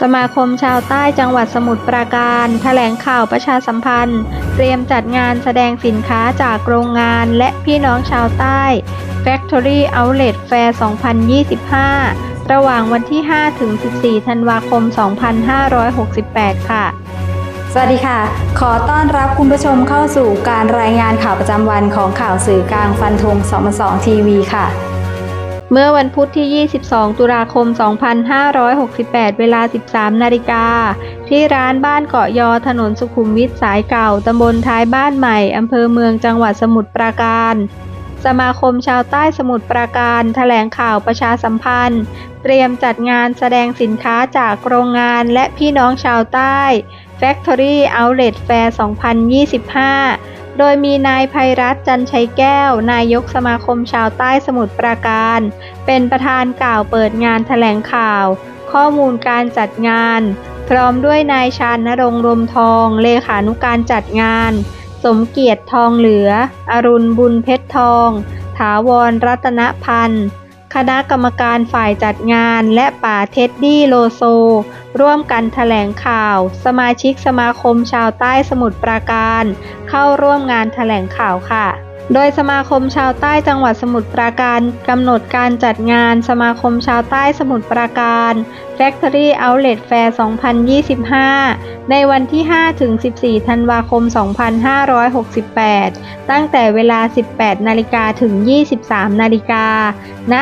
สมาคมชาวใต้จังหวัดสมุทรปราการแถลงข่าวประชาสัมพันธ์ เตรียมจัดงานแสดงสินค้าจากโรงงานและพี่น้องชาวใต้ Factory Outlet Fair 2025 ระหว่างวันที่ 5 ถึง 14 ธันวาคม 2568 ค่ะ สวัสดีค่ะ ขอต้อนรับคุณผู้ชมเข้าสู่การรายงานข่าวประจำวันของข่าวสื่อกลางฟันธง2 2ทีวีค่ะ เมื่อวันพุธที่ 22 ตุลาคม 2568 เวลา 13 นาฬิกา ที่ร้านบ้านเกาะยอถนนสุขุมวิทสายเก่า ตำบลท้ายบ้านใหม่ อำเภอเมืองจังหวัดสมุทรปราการ สมาคมชาวใต้สมุทรปราการแถลงข่าวประชาสัมพันธ์ เตรียมจัดงานแสดงสินค้าจากโรงงานและพี่น้องชาวใต้ Factory Outlet Fair 2025 โดยมีนายภัยรัตน์จันชัยแก้ว นายกสมาคมชาวใต้สมุทรปราการ เป็นประธานกล่าวเปิดงานแถลงข่าว ข้อมูลการจัดงาน พร้อมด้วยนายชานนรงรมทอง เลขานุการจัดงาน สมเกียรติทองเหลือ อรุณบุญเพชรทอง ถาวรรัตนพันธ์ คณะกรรมการฝ่ายจัดงานและป่าเท็ดดี้โลโซ ร่วมกันแถลงข่าว สมาชิกสมาคมชาวใต้สมุทรปราการ เข้าร่วมงานแถลงข่าวค่ะ โดยสมาคมชาวใต้จังหวัดสมุทรปราการกำหนดการจัดงานสมาคมชาวใต้สมุทรปราการ Factory Outlet Fair 2025 ในวันที่ 5-14 ธันวาคม 2568 ตั้งแต่เวลา 18 นาฬิกาถึง 23 นาฬิกาณ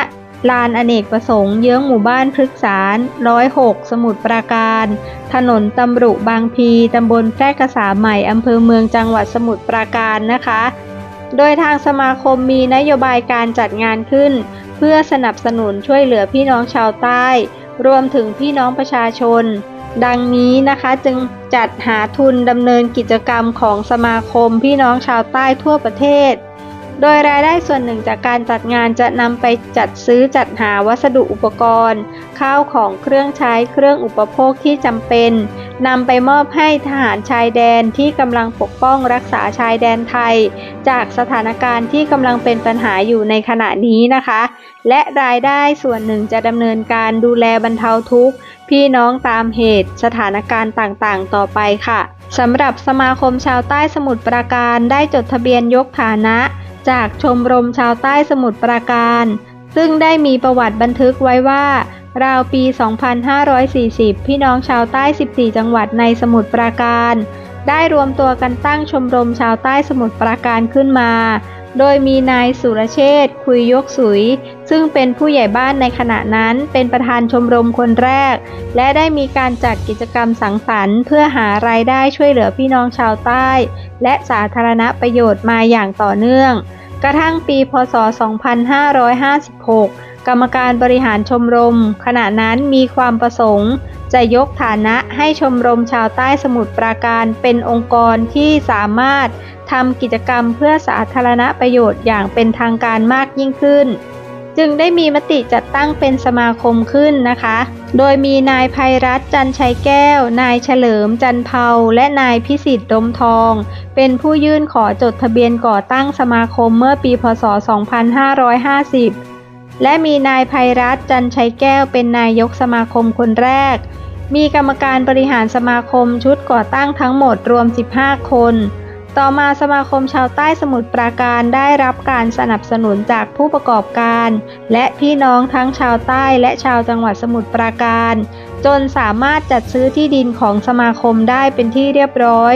ลานอเนกประสงค์เยื้องหมู่บ้านพฤกษาร106สมุทรปราการ ถนนตำรุบางพีตำบลแพร่กษาใหม่อำเภอเมืองจังหวัดสมุทรปราการนะคะ โดยทางสมาคมมีนโยบายการจัดงานขึ้น เพื่อสนับสนุนช่วยเหลือพี่น้องชาวใต้ รวมถึงพี่น้องประชาชน ดังนี้นะคะจึงจัดหาทุนดำเนินกิจกรรมของสมาคมพี่น้องชาวใต้ทั่วประเทศ โดยรายได้ส่วนหนึ่งจากการจัดงานจะนำไปจัดซื้อจัดหาวัสดุอุปกรณ์ ข้าวของเครื่องใช้เครื่องอุปโภคที่จำเป็นนำไปมอบให้ทหารชายแดนที่กำลังปกป้องรักษาชายแดนไทย จากสถานการณ์ที่กำลังเป็นปัญหาอยู่ในขณะนี้นะคะ และรายได้ส่วนหนึ่งจะดำเนินการดูแลบรรเทาทุกข์ พี่น้องตามเหตุสถานการณ์ต่างๆ ต่อไปค่ะสำหรับสมาคมชาวใต้สมุทรปราการได้จดทะเบียนยกฐานะ จากชมรมชาวใต้สมุทรปราการ ซึ่งได้มีประวัติบันทึกไว้ว่า ราวปี 2540 พี่น้องชาวใต้ 14 จังหวัดในสมุทรปราการ ได้รวมตัวกันตั้งชมรมชาวใต้สมุทรปราการขึ้นมา โดยมีนายสุรเชษฐ์คุยยกสุย ซึ่งเป็นผู้ใหญ่บ้านในขณะนั้นเป็นประธานชมรมคนแรก และได้มีการจัดกิจกรรมสังสรรค์ เพื่อหารายได้ช่วยเหลือพี่น้องชาวใต้ และสาธารณประโยชน์มาอย่างต่อเนื่อง กระทั่งปีพศ 2556 กรรมการบริหารชมรม ขณะนั้นมีความประสงค์ จะยกฐานะให้ชมรมชาวใต้สมุทรปราการเป็นองค์กรที่สามารถทำกิจกรรมเพื่อสาธารณประโยชน์อย่างเป็นทางการมากยิ่งขึ้น จึงได้มีมติจัดตั้งเป็นสมาคมขึ้นนะคะ โดยมีนายภัยรัตจันชัยแก้ว นายเฉลิมจันเภาและนายพิสิทธิ์ดมทอง เป็นผู้ยื่นขอจดทะเบียนก่อตั้งสมาคมเมื่อปีพศ 2550 และมีนายภัยรัตจันชัยแก้วเป็นนายกสมาคมคนแรก มีกรรมการบริหารสมาคมชุดก่อตั้งทั้งหมดรวม 15 คน ต่อมาสมาคมชาวใต้สมุทรปราการได้รับการสนับสนุนจากผู้ประกอบการ และพี่น้องทั้งชาวใต้และชาวจังหวัดสมุทรปราการ จนสามารถจัดซื้อที่ดินของสมาคมได้เป็นที่เรียบร้อย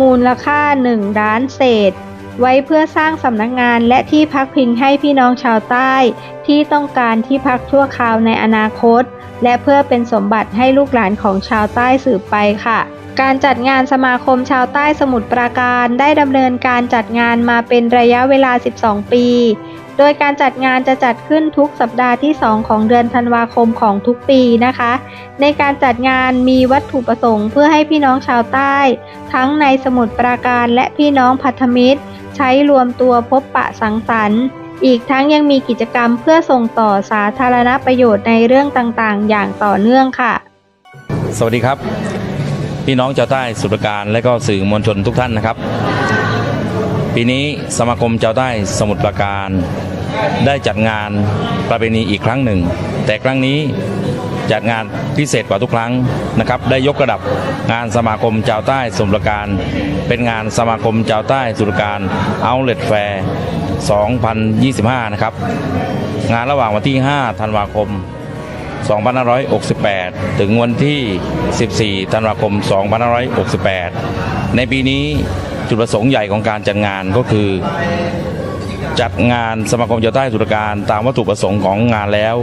มูลค่า1ล้านเศษ ไว้เพื่อสร้างสำนักงานและที่พักพิงให้พี่น้องชาวใต้ ที่ต้องการที่พักชั่วคราวในอนาคต และเพื่อเป็นสมบัติให้ลูกหลานของชาวใต้สืบไปค่ะ การจัดงานสมาคมชาวใต้สมุทรปราการได้ดำเนินการจัดงานมาเป็นระยะเวลา 12 ปี โดยการจัดงานจะจัดขึ้นทุกสัปดาห์ที่ 2 ของเดือนธันวาคมของทุกปีนะคะ ในการจัดงานมีวัตถุประสงค์เพื่อให้พี่น้องชาวใต้ ทั้งในสมุทรปราการและพี่น้องพันธมิตร ใช้รวมตัวพบปะสังสรรค์ อีกทั้งยังมีกิจกรรมเพื่อส่งต่อสาธารณประโยชน์ในเรื่องต่างๆ อย่างต่อเนื่องค่ะ สวัสดีครับ พี่น้องชาวใต้สุรการและก็สื่อมวลชนทุกท่านนะครับ ปีนี้สมาคมชาวใต้สมุทรปราการ ได้จัดงานประเพณีอีกครั้งหนึ่ง แต่ครั้งนี้จัดงานพิเศษกว่าทุกครั้งนะครับ ได้ยกระดับงานสมาคมชาวใต้สมุทรการ เป็นงานสมาคมชาวใต้สมุทรปราการ Outlet Fair 2025 นะครับ งานระหว่างวันที่ 5 ธันวาคม 2568 ถึงวันที่ 14 ธันวาคม 2568 ในปีนี้จุดประสงค์ใหญ่ของการจัดงานก็คือจัดงานสมาคมชาวใต้สุรการตามวัตถุประสงค์ของงานแล้ว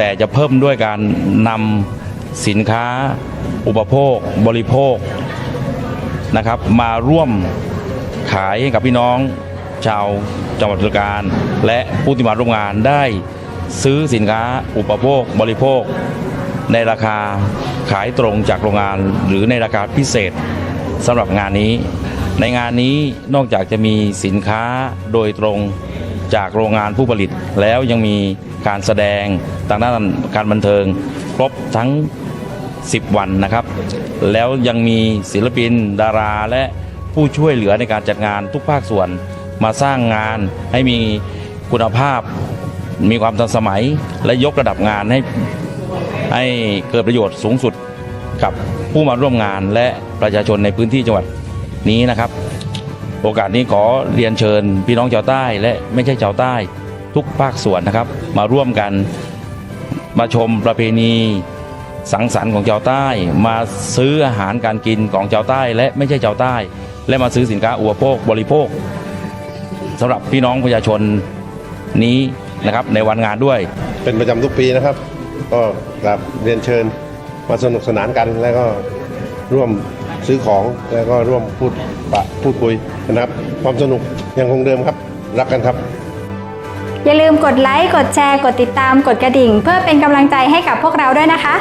แต่จะเพิ่มด้วยการนำสินค้า อุปโภค บริโภคนะครับมาร่วมขายให้กับพี่น้องชาวจังหวัดสุรการและผู้ที่มาร่วมงานได้ซื้อสินค้าอุปโภคบริโภค ในราคาขายตรงจากโรงงาน หรือในราคาพิเศษสำหรับงานนี้ ในงานนี้นอกจากจะมีสินค้าโดยตรง จากโรงงานผู้ผลิต แล้วยังมีการแสดงทางด้านการบันเทิง ครบทั้ง 10 วันนะครับ แล้วยังมีศิลปินดาราและผู้ช่วยเหลือในการจัดงานทุกภาคส่วน มาสร้างงานให้มีคุณภาพ มีความทันสมัย และยกระดับงานให้ให้เกิดประโยชน์สูงสุดกับผู้มาร่วมงานและประชาชนในพื้นที่จังหวัดนี้นะครับ โอกาสนี้ขอเรียนเชิญพี่น้องชาวใต้และไม่ใช่ชาวใต้ทุกภาคส่วนนะครับ มาร่วมกันมาชมประเพณีสังสรรค์ของชาวใต้ มาซื้ออาหารการกินของชาวใต้ และไม่ใช่ชาวใต้ และมาซื้อสินค้าอุปโภคบริโภคสำหรับพี่น้องประชาชนนี้นะครับในวันงานด้วย เป็นประจำทุกปีนะครับ ก็กราบเรียนเชิญมาสนุกสนานกันแล้วก็ร่วม ซื้อของแล้วก็ร่วมพูดปะพูดคุยนะครับ ความสนุกยังคงเดิมครับ รักกันครับ อย่าลืมกดไลค์ กดแชร์ กดติดตาม กดกระดิ่ง เพื่อเป็นกำลังใจให้กับพวกเราด้วยนะคะ